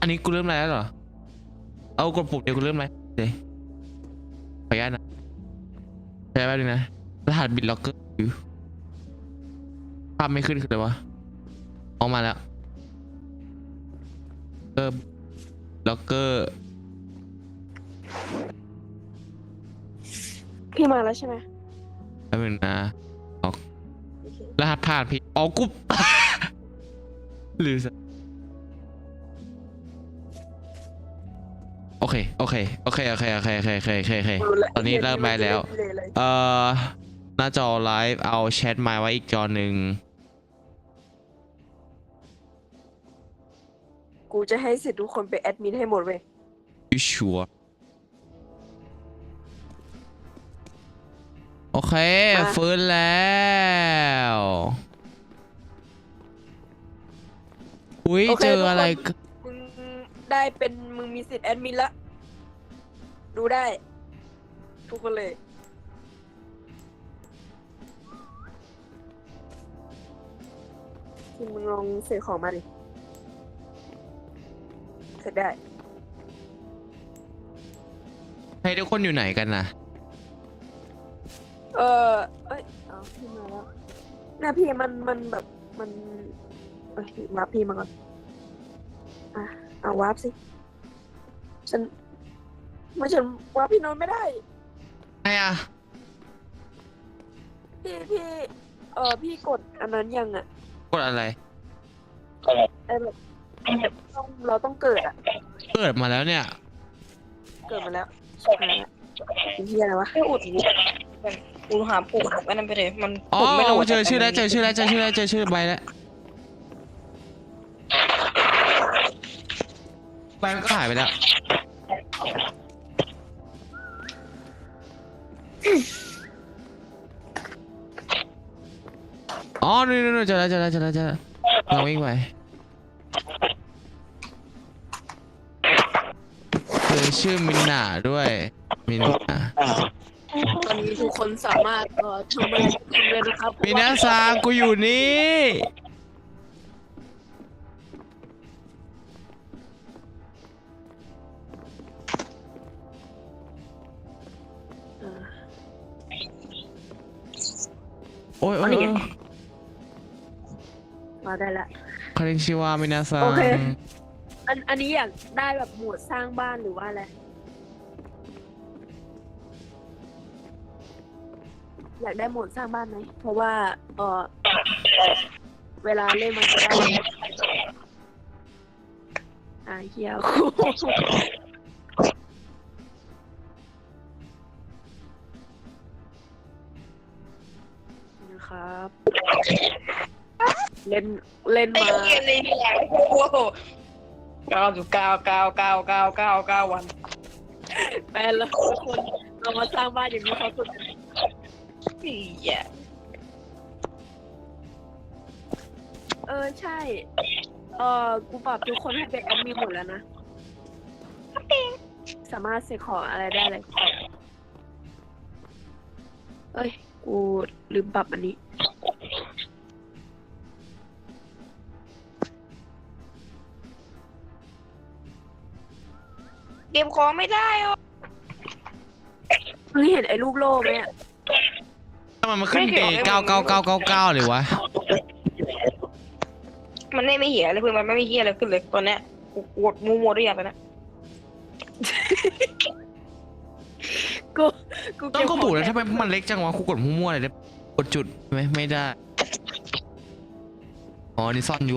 อันนี้กูเริ่มอะไรแล้วเหรอ เอากดปุ่มเดียวกูเริ่มอะไรเดี๋ยวขออนุญาตนะใช่แป๊บนึงนะรหัสบิตล็อกเกอร์ภาพไม่ขึ้นคืออะไรวะออกมาแล้วเออล็อกเกอร์พี่มาแล้วใช่ไหมแป๊บนึงนะโอเครหัสผ่านผิดอ๋อกูลืมซะ เค โอเค โอเค โอเค โอเค โอเค โอเค โอเค โอเค ตอนนี้เริ่มได้แล้วเลยเอ่อ หน้าจอไลฟ์ เอาแชทมาไว้อีกจอหนึ่ง กูจะให้สิทธิ์ทุกคนไปแอดมินให้หมดเว้ยยูชัวโอเค มา ฟื้นแล้ว อุ้ย โอเคเจอทุกคน อะไรกมึงได้เป็นมึงมีสิทธิ์แอดมินละ ดูได้ ทุกคนเลย ที่มึงลองเสกของมาดิเสร็จได้ ให้ทุกคนอยู่ไหนกันนะเออเอ้ยเอาพี่มาแล้วหน้าพี่มันมันแบบมันเอ้ยวาร์ปพี่มาก่อน อะ เอาวาร์ปสิ ฉัน ไม่ฉันวาร์ปพี่นนท์ไม่ได้ ไงอะพี่พี่ เออพี่กดอันนั้นยังอะกดอะไรไอ้แบบต้องเราต้องเกิดอะ เกิดมาแล้วเนี่ย เกิดมาแล้วชิบหายละเป็นเฮียอะไรวะไม่อุดกูหาปุ่มไอ้นั่นไปเลย มันอ๋อปุ่มไม่โหลดเจอชื่อแล้วเจอชื่อแล้วเจอชื่อแล้วเจอชื่อใบแล้วใบมันก็หายไปแล้ว อ๋อนี่นี่นี่เจอแล้วเจอแล้วเจอแล้วเจอแล้วเราวิ่งไปเจอชื่อมินนาด้วย มินนาตอนนี้ทุกคนสามารถเอ่อทำอะไรทำเลยนะครับมินาซังกูอยู่นี่เออโอ้ยโอ้ยอันนี้โอ้ย มาได้ละ คาริชิวามินาซังโอเค อันอันนี้อยากได้แบบหมวดสร้างบ้านหรือว่าอะไร อยากได้โหมดสร้างบ้านไหม เพราะว่าเออเวลาเล่นมันจะได้อ่าเฮียคู่นะครับ เล่นเล่นไอ้มาเกมนี้โอ้โหเก้าจุดเก้าเก้าเก้าเก้าเก้าเก้าวันแปลแล้วทุกคนเรามาสร้างบ้านอย่างนี้เขาสุดอีเหี้ยเออใช่ เออกูปรับทุกคนให้เป็นแอดมินหมดแล้วนะสามารถเสกของอะไรได้เลยเอ้ย กูลืมปรับอันนี้ เกมของไม่ได้อะเฮ้ยเห็นไอ้ลูกโล่ไหมอะ ทำไมมันขึ้นเกย์เก้าเก้าเก้าเก้าเก้าเลยวะ มันไม่ไม่เหี้ยอะไรเพื่อนมันไม่มีเหี้ยอะไรขึ้นเลยตอนเนี้ยกูกดมัวๆด้วยอย่างตอนเนี้ยกูกูต้องก็เบบุขแล้วทำไมมันเล็กจังวะกูกดมั่วๆเลยได้กดจุดไหมไม่ได้ อ๋อ นี่ซ่อนยู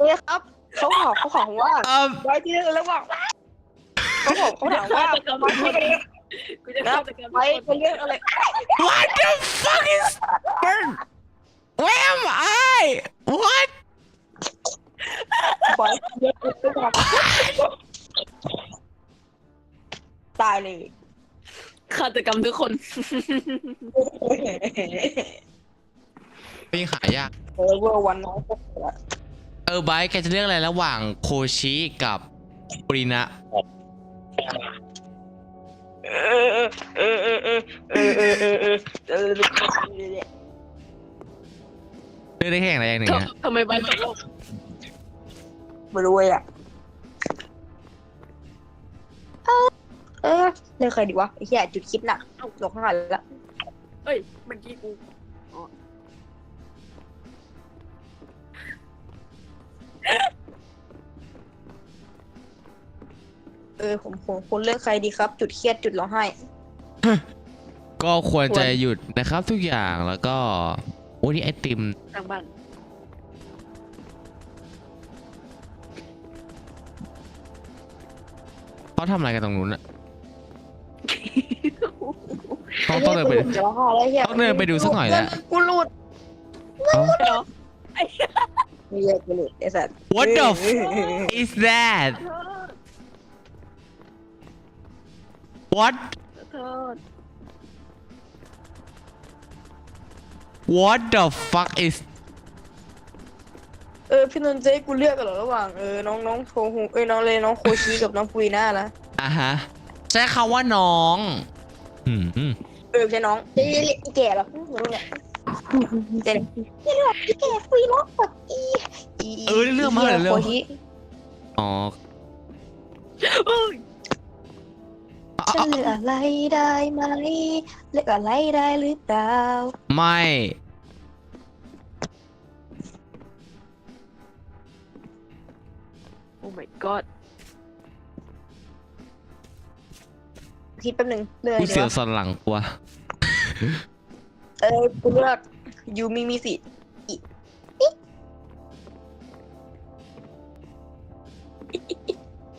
เฮ้ยครับ เขาขอเขาขอว่า um ไว้ที่นั่นแล้วบอกเขาบอกเขาถามว่ากูจะนะฆาตกรรมไปไปเรื่องอะไร What the fuck is Burn Where am I What ไปเรื่องอะไรตายเลยฆาตกรรมทุกคนเป็นขายาก เออเวอร์วันน้องพวกเเออไบร์แกจะเลือกอะไรระหว่างโคชิกับปรินะเออเออเออเออเออเออเออเออเออเลือกได้แค่อย่างใดอย่างหนึ่งอะทำไมใบตกโลกไม่รู้เลยอะเออเลือกใครดีวะไอ้เหี้ยจุดคิดหนักหลงข้างหลังแล้วเอ้ยเมื่อกี้กู เออผมผมควรเลือกใครดีครับ จุดเครียดจุดร้องไห้ ก็ควรจะหยุดนะครับทุกอย่างแล้วก็โอ้นี่ไอติม ทางบ้านเขาทำอะไรกันตรงนู้นอะต้องต้องเดินไปผมจะร้องไห้แล้วไอ้เหี้ยต้องเดินไปดูสักหน่อยแล้วกูหลุดเอ้า เดี๋ยวไม่ใช่กูหลุดไอ้สัตว์ What the f is that เธอ What เธอ What the fuck is เออพี่นนท์จะให้กูเลือกกันเหรอระหว่างเออน้องน้องโทฮูเอ้ยน้องเลยน้องโคชิกับน้องปุยน่านะอะฮะใช้คำว่าน้องอืมอืม เออใช่น้องเจ๊เรียกอีแก่เหรอไม่รู้เนี่ย เจ๊เรียกอีแก่ปุยล็อกแบบอีเออเรื่องมาเลยเรื่อง อ๋อเออ๋อจะเลืออะไรได้ไหมเหลืออะไรได้หรือเปล่าไม่ โอ้ my god คิดแป๊บนึงเลือกอะไรกูดีเสียวสันหลังกลัว เออกูเลือก ยูมิมิสิอิอิ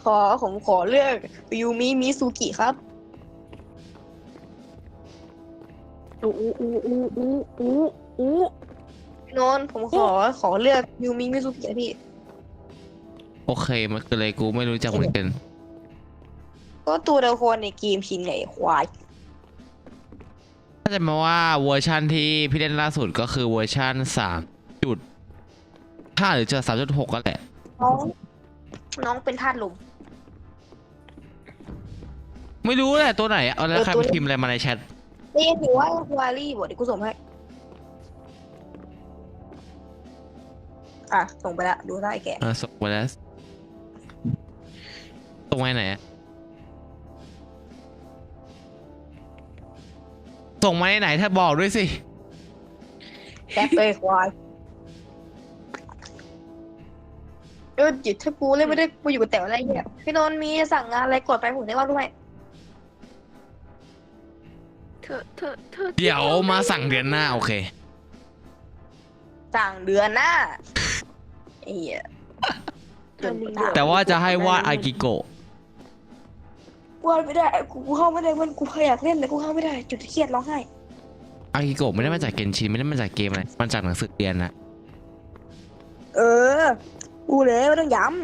ขอผมขอเลือกยูมิมิสุกิครับอู้อู้อู้อู้อู้อู้อู้พี่นนท์ผมขอขอเลือกยูมิมิสุกินะพี่ โอเคมันคืออะไรกูไม่รู้จักเหมือนกัน ก็ตัวละครในเกมชิงไงควาย ถ้าจะมาว่าเวอร์ชันที่พี่เล่นล่าสุดก็คือเวอร์ชันสามจุดห้าหรือจะสามจุดหกก็แหละ น้องน้องเป็นธาตุลม ไม่รู้แหละตัวไหนอะเอาแล้วเออใครตัวไปพิมพ์อะไรมาในแชทเรียกถือว่าวารี่บอกเดี๋ยวกูส่งให้ อะ ส่งไปละ ดูได้แกเออส่งไปแล้วส่งไว้ไหนอะ ส่งมาในไหนถ้าบอกด้วยสิแป๊บเลยควายเออจิตถ้ากูเล่นไม่ได้กูอยู่กับแต่อะไรเนี่ยพี่นนท์มีสั่งงานอะไรกดไปผมได้ว่าด้วยเธอเธอเธอเดี๋ยวมาสั่งเดือนหน้าโอเค สั่งเดือนหน้าไอ้เหี้ย เธอมึงเดือดแต่ว่าจะให้วาดอากิโกะ วาดไม่ได้กูกูเข้าไม่ได้มันกูเคยอยากเล่นแต่กูเข้าไม่ได้จุดเครียดร้องไห้อากิโกะไม่ได้มาจากเกนชินไม่ได้มาจากเกมอะไรมันจากหนังสือเรียนนะเออกูเลยไม่ต้องย้ำ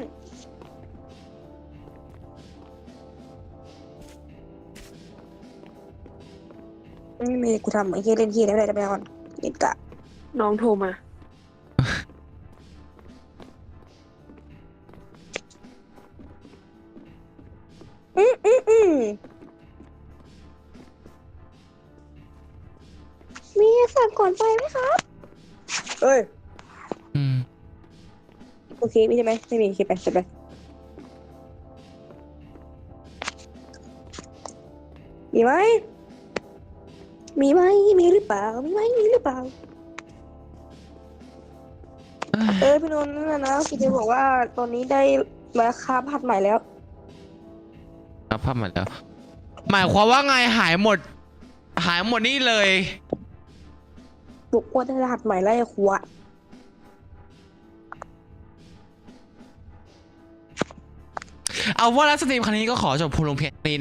ไม่มีกูทำไอ้เหี้ยเล่นเหี้ยได้ไม่ได้จะไปนอนเล่นกะน้องโทรมา มอืมมีสั่งก่อนไปไหมครับ เอ้ย อืมโอเคมีใช่ไหมไม่มีโอเคไปไปไปมีไหมมีไหมมีหรือเปล่า มีไหมมีหรือเปล่า เออพี่นนท์นั่นนะนะพี่จะบอกว่าตอนนี้ได้ราคาผัดใหม่แล้ว รับภาพมาแล้ว หมายความว่าไงหายหมด หายหมดนี่เลย บุกว่าได้รหัสใหม่แล้วไอ้ขวดเอาว่าแล้วสตรีมครั้งนี้ก็ขอจบพูลงเพียงเท่านี้นะ